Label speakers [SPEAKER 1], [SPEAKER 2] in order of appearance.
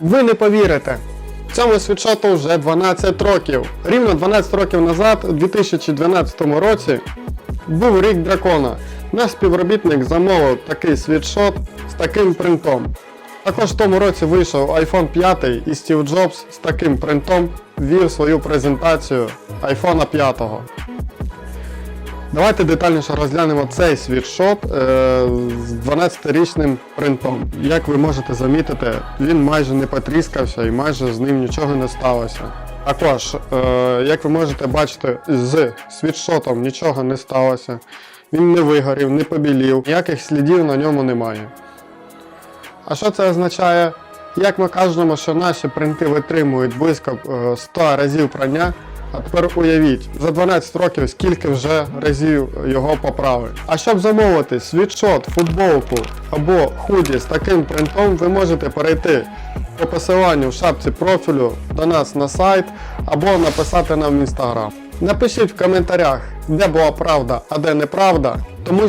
[SPEAKER 1] Ви не повірите. Цьому світшоту вже 12 років. Рівно 12 років назад, у 2012 році, був рік дракона. Наш співробітник замовив такий світшот з таким принтом. Також в тому році вийшов iPhone 5 і Стів Джобс з таким принтом ввів свою презентацію iPhone 5. Давайте детальніше розглянемо цей світшот е, з 12-річним принтом. Як ви можете замітити, він майже не потріскався і майже з ним нічого не сталося. Також, е, як ви можете бачити, з світшотом нічого не сталося. Він не вигорів, не побілів, ніяких слідів на ньому немає. А що це означає? Як ми кажемо, що наші принти витримують близько е, 100 разів прання, а тепер уявіть, за 12 років скільки вже разів його поправили. А щоб замовити світшот, футболку або худі з таким принтом, ви можете перейти по посиланню в шапці профілю до нас на сайт або написати нам в інстаграм. Напишіть в коментарях, де була правда, а де неправда, тому що